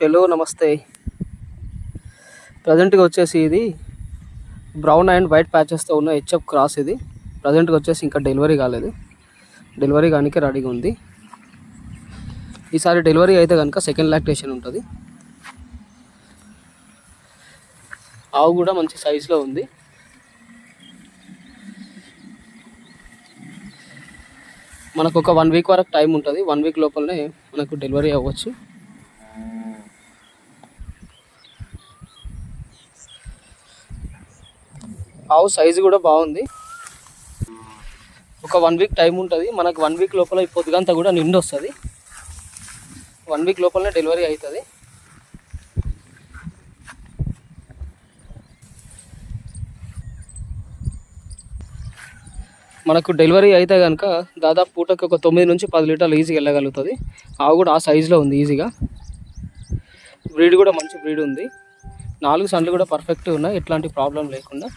Hello నమస్తే. ప్రజెంట్గా వచ్చేసి ఇది బ్రౌన్ అండ్ వైట్ ప్యాచెస్తో ఉన్న హెచ్ఎఫ్ క్రాస్ ఇది. ప్రజెంట్గా వచ్చేసి ఇంకా డెలివరీ కాలేదు. డెలివరీ కానీ రెడీగా ఉంది. ఈసారి డెలివరీ అయితే కనుక సెకండ్ లాక్టేషన్ ఉంటుంది. ఆవు కూడా మంచి సైజులో ఉంది. మనకు ఒక వన్ వీక్ వరకు టైం ఉంటుంది. వన్ వీక్ లోపలనే మనకు డెలివరీ అవ్వచ్చు. ఆవు సైజు కూడా బాగుంది. ఒక వన్ వీక్ టైం ఉంటుంది. మనకు వన్ వీక్ లోపల ఈ పొద్దుగంతా కూడా నిండు వస్తుంది. వన్ వీక్ లోపలనే డెలివరీ అవుతుంది మనకు డెలివరీ అయితే కనుక దాదాపు పూటకి ఒక తొమ్మిది నుంచి పది లీటర్లు ఈజీగా వెళ్ళగలుగుతుంది. ఆవు కూడా ఆ సైజులో ఉంది ఈజీగా బ్రీడ్ కూడా మంచి బ్రీడ్ ఉంది. నాలుగు సండ్లు కూడా పర్ఫెక్ట్ ఉన్నాయి. ఎట్లాంటి ప్రాబ్లం లేకుండా.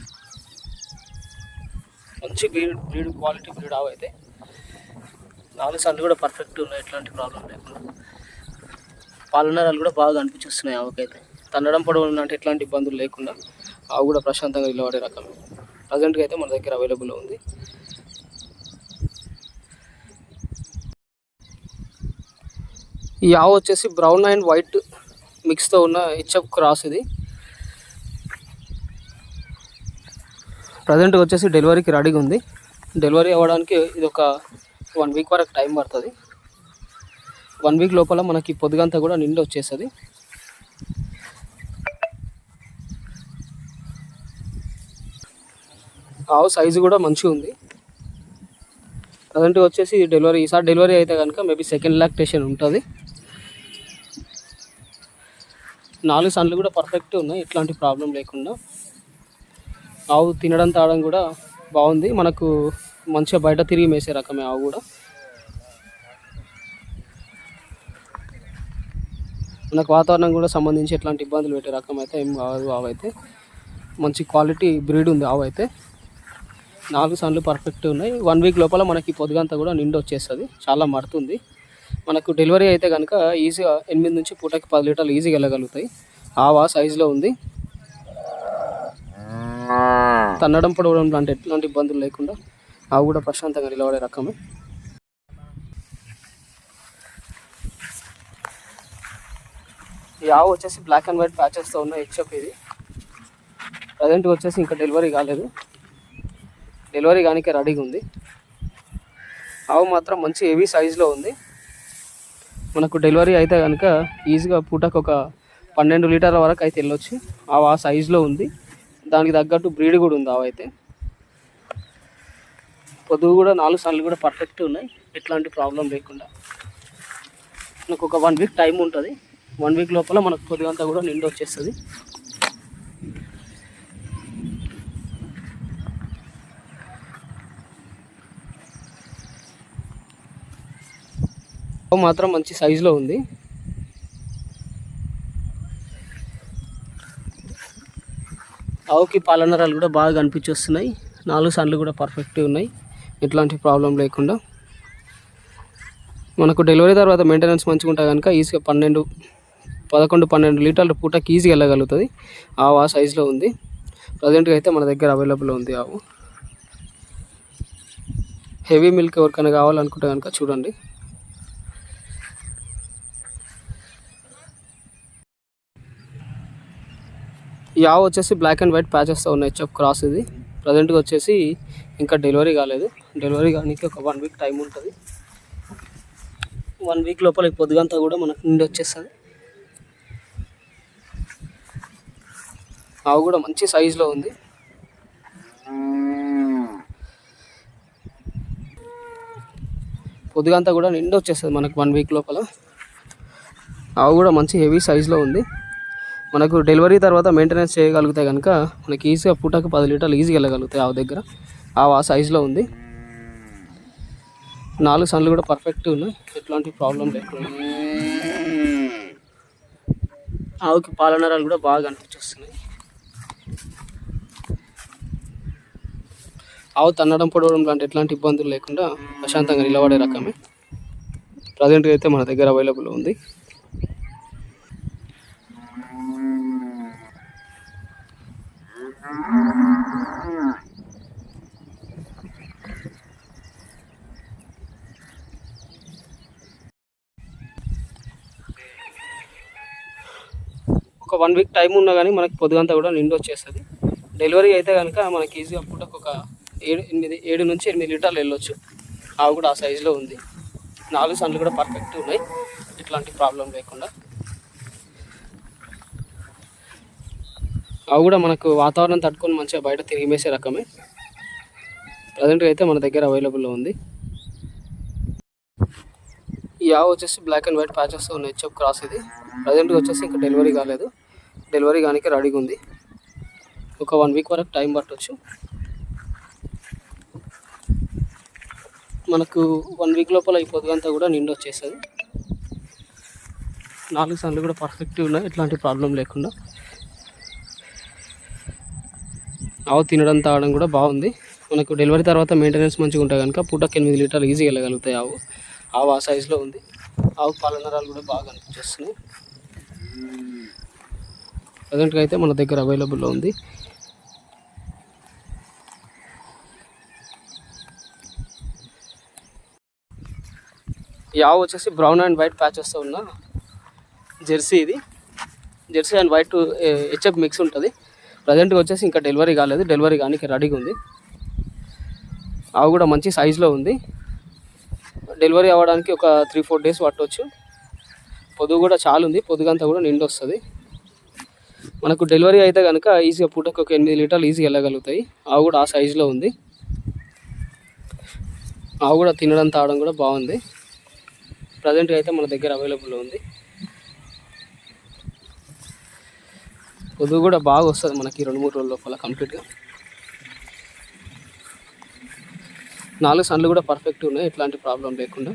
మంచి బ్రీడ్ బ్రీడ్ క్వాలిటీ బ్రీడ్ ఆవు అయితే నాలుగు సార్లు కూడా పర్ఫెక్ట్ ఉన్నాయి ఎట్లాంటి ప్రాబ్లం లేకుండా. పాలనరాలు కూడా బాగా అనిపించేస్తున్నాయి ఆవుకైతే. తన్నడం పొడవడం అంటే ఎట్లాంటి ఇబ్బందులు లేకుండా ఆవు కూడా ప్రశాంతంగా నిలబడే రకం. ప్రజెంట్గా అయితే మన దగ్గర అవైలబుల్లో ఉంది. ఈ ఆవు వచ్చేసి బ్రౌన్ అండ్ వైట్ మిక్స్తో ఉన్న హెచ్ఎఫ్ క్రాస్ ఇది. ప్రజెంట్గా వచ్చేసి డెలివరీకి రెడీగా ఉంది. డెలివరీ అవ్వడానికి ఇది ఒక వన్ వీక్ వరకు టైం పడుతుంది. వన్ వీక్ లోపల మనకి పొద్దుగంతా కూడా నిండి వచ్చేస్తుంది. ఆవు సైజు కూడా మంచిగా ఉంది. ప్రజెంట్గా వచ్చేసి డెలివరీ ఈసారి డెలివరీ అయితే కనుక మేబీ సెకండ్ లాక్టేషన్ ఉంటుంది. నాలుగు సన్లు కూడా పర్ఫెక్ట్ ఉన్నాయి. ఎట్లాంటి ప్రాబ్లం లేకుండా. ఆవు తినడం తాగడం కూడా బాగుంది. మనకు మంచిగా బయట తిరిగి మేసే రకమే ఆవు కూడా. మనకు వాతావరణం కూడా సంబంధించి ఎట్లాంటి ఇబ్బందులు పెట్టే రకం అయితే ఏం కాదు ఆవు అయితే. మంచి క్వాలిటీ బ్రీడ్ ఉంది ఆవు అయితే. నాలుగు సన్లు పర్ఫెక్ట్ ఉన్నాయి. వన్ వీక్ లోపల మనకి పొద్దుగంతా కూడా నిండి వచ్చేస్తుంది. చాలా మడుతుంది. మనకు డెలివరీ అయితే కనుక ఈజీగా ఎనిమిది నుంచి పూటకి పది లీటర్లు ఈజీగా వెళ్ళగలుగుతాయి. ఆవా సైజులో ఉంది. తన్నడం పడవడం లాంటి ఎట్లాంటి ఇబ్బందులు లేకుండా ఆవు కూడా ప్రశాంతంగా నిలబడే రకమే. ఈ ఆవు వచ్చేసి బ్లాక్ అండ్ వైట్ ప్యాచెస్తో ఉన్న హెచ్ఎఫ్ ఇది. ప్రజెంట్గా వచ్చేసి ఇంకా డెలివరీ కాలేదు. డెలివరీ కానికే రెడీగా ఉంది. ఆవు మాత్రం మంచి హెవీ సైజులో ఉంది. మనకు డెలివరీ అయితే కనుక ఈజీగా పూటకు ఒక పన్నెండు లీటర్ల వరకు అయితే వెళ్ళొచ్చు. ఆవు ఆ సైజులో ఉంది. దానికి తగ్గట్టు బ్రీడ్ కూడా ఉంది అవైతే పొదువు పొదుగు కూడా నాలుగు సార్లు కూడా పర్ఫెక్ట్ ఉన్నాయి. ఎట్లాంటి ప్రాబ్లం లేకుండా. మనకు ఒక వన్ వీక్ టైం ఉంటుంది. వన్ వీక్ లోపల మనకు పొద్దుగంతా కూడా నిండి వచ్చేస్తుంది. మాత్రం మంచి సైజులో ఉంది. ఆవుకి పాలనరాలు కూడా బాగా కనిపించొస్తున్నాయి. నాలుగు సన్లు కూడా పర్ఫెక్ట్గా ఉన్నాయి. ఎట్లాంటి ప్రాబ్లం లేకుండా. మనకు డెలివరీ తర్వాత మెయింటెనెన్స్ మంచిగా ఉంటాయి కనుక ఈజీగా పన్నెండు పదకొండు పన్నెండు లీటర్ల పూటకి ఈజీగా వెళ్ళగలుగుతుంది. ఆవు ఆ సైజులో ఉంది. ప్రజెంట్గా అయితే మన దగ్గర అవైలబుల్ ఉంది ఆవు. హెవీ మిల్క్ ఎవరికైనా కావాలనుకుంటే కనుక చూడండి. యావ్ వచ్చేసి బ్లాక్ అండ్ వైట్ ప్యాచెస్తో ఉన్నాయి చెప్ క్రాస్ ఇది. ప్రజెంట్గా వచ్చేసి ఇంకా డెలివరీ కాలేదు. డెలివరీ కానీ ఒక వన్ వీక్ టైం ఉంటుంది. వన్ వీక్ లోపల పొద్దుగంతా కూడా మనకు నిండి వచ్చేస్తుంది. ఆవు కూడా మంచి సైజులో ఉంది. పొద్దుగంతా కూడా నిండి వచ్చేస్తుంది మనకు వన్ వీక్ లోపల. ఆవు కూడా మంచి హెవీ సైజులో ఉంది. మనకు డెలివరీ తర్వాత మెయింటెనెన్స్ చేయగలిగితే కనుక మనకి ఈజీగా పూటకు పది లీటర్లు ఈజీగా వెళ్ళగలుగుతాయి ఆవు దగ్గర. ఆవు ఆ సైజులో ఉంది. నాలుగు సన్లు కూడా పర్ఫెక్ట్ ఉన్నాయి. ఎట్లాంటి ప్రాబ్లం లేకుండా. ఆవుకి పాలనరాలు కూడా బాగా అనిపించొస్తున్నాయి ఆవు తన్నడం పొడవడం లాంటి ఎట్లాంటి ఇబ్బందులు లేకుండా ప్రశాంతంగా నిలబడే రకమే. ప్రజెంట్గా అయితే మన దగ్గర అవైలబుల్ ఉంది. ఒక వన్ వీక్ టైం ఉన్నా కానీ మనకి పొద్దుగంతా కూడా నిండి వచ్చేస్తుంది. డెలివరీ అయితే కనుక మనకి ఈజీగా పూటకు ఒక ఏడు ఎనిమిది ఏడు నుంచి ఎనిమిది లీటర్లు వెళ్ళొచ్చు. ఆవు కూడా ఆ సైజులో ఉంది. నాలుగు సన్లు కూడా పర్ఫెక్ట్ ఉన్నాయి. ఇట్లాంటి ప్రాబ్లం లేకుండా. అవి కూడా మనకు వాతావరణం తట్టుకొని మంచిగా బయట తిరిగి మేసే రకమే. ప్రజెంట్గా అయితే మన దగ్గర అవైలబుల్లో ఉంది. ఈ ఆవు వచ్చేసి బ్లాక్ అండ్ వైట్ ప్యాచెస్ ఉన్న హెచ్ఎఫ్ క్రాస్ ఇది. ప్రజెంట్గా వచ్చేసి ఇంకా డెలివరీ కాలేదు. డెలివరీ కానీ రెడీగా ఉంది. ఒక వన్ వీక్ వరకు టైం పట్టవచ్చు మనకు వన్ వీక్ లోపల ఈ పొద్దుగంతా కూడా నిండు వచ్చేస్తుంది. నాలుగు సార్లు కూడా పర్ఫెక్ట్గా ఉన్నాయి ఎట్లాంటి ప్రాబ్లం లేకుండా. ఆవు తినడం తాగడం కూడా బాగుంది. మనకు డెలివరీ తర్వాత మెయింటెనెన్స్ మంచిగా ఉంటాయి కనుక పూటకి ఎనిమిది లీటర్లు ఈజీగా వెళ్ళగలుగుతాయి ఆవు. ఆవు ఆ సైజులో ఉంది. ఆవు పాలనరాలు కూడా బాగా అనిపించేస్తున్నాయి ప్రజెంట్గా అయితే మన దగ్గర అవైలబుల్లో ఉంది. ఈ ఆవు వచ్చేసి బ్రౌన్ అండ్ వైట్ ప్యాచెస్తో ఉన్న జెర్సీ ఇది. Jersey and white HF mix ఉంటుంది. ప్రజెంట్గా వచ్చేసి ఇంకా డెలివరీ కాలేదు. డెలివరీ కానీ రెడీగా ఉంది. ఆవు కూడా మంచి సైజులో ఉంది. డెలివరీ అవ్వడానికి ఒక త్రీ ఫోర్ డేస్ పట్టవచ్చు పొదుగు కూడా చాలా ఉంది పొదుగంతా కూడా నిండి వస్తుంది మనకు డెలివరీ అయితే కనుక ఈజీగా పూటకు ఒక ఎనిమిది లీటర్లు ఈజీగా వెళ్ళగలుగుతాయి. ఆవు కూడా ఆ సైజులో ఉంది. ఆవు కూడా తినడం తాగడం కూడా బాగుంది. ప్రజెంట్గా అయితే మన దగ్గర అవైలబుల్ ఉంది. పొదువు కూడా బాగా వస్తుంది మనకి రెండు మూడు రోజుల లోపల కంప్లీట్గా నాలుగు సన్లు కూడా పర్ఫెక్ట్ ఉన్నాయి. ఎట్లాంటి ప్రాబ్లం లేకుండా.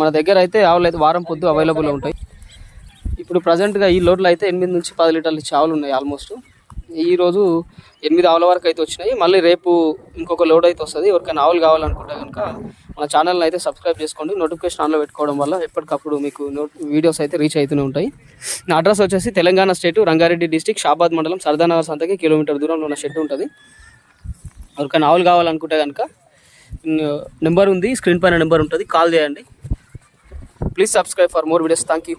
మన దగ్గర అయితే ఆవులు అయితే వారం పొద్దు అవైలబుల్ ఉంటాయి. ఇప్పుడు ప్రజెంట్గా ఈ లోడ్లో అయితే ఎనిమిది నుంచి పది లీటర్ల చావులు ఉన్నాయి ఆల్మోస్ట్ ఈరోజు ఎనిమిది ఆవుల వరకు అయితే వచ్చినాయి. మళ్ళీ రేపు ఇంకొక లోడ్ అయితే వస్తుంది. ఎవరికైనా ఆవులు కావాలనుకుంటే కనుక మన ఛానల్ని అయితే సబ్స్క్రైబ్ చేసుకోండి. నోటిఫికేషన్ ఆన్లో పెట్టుకోవడం వల్ల ఎప్పటికప్పుడు మీకు వీడియోస్ అయితే రీచ్ అవుతూనే ఉంటాయి. నా అడ్రస్ వచ్చేసి తెలంగాణ స్టేట్ రంగారెడ్డి డిస్టిక్ షాబాద్ మండలం సర్దానగర్ సంతకి కిలోమీటర్ దూరంలో ఉన్న షెడ్ ఉంటుంది. ఎవరికైనా ఆవులు కావాలనుకుంటే కనుక నెంబర్ ఉంది. స్క్రీన్ పైన నెంబర్ ఉంటుంది. కాల్ చేయండి. Please subscribe for more videos thank you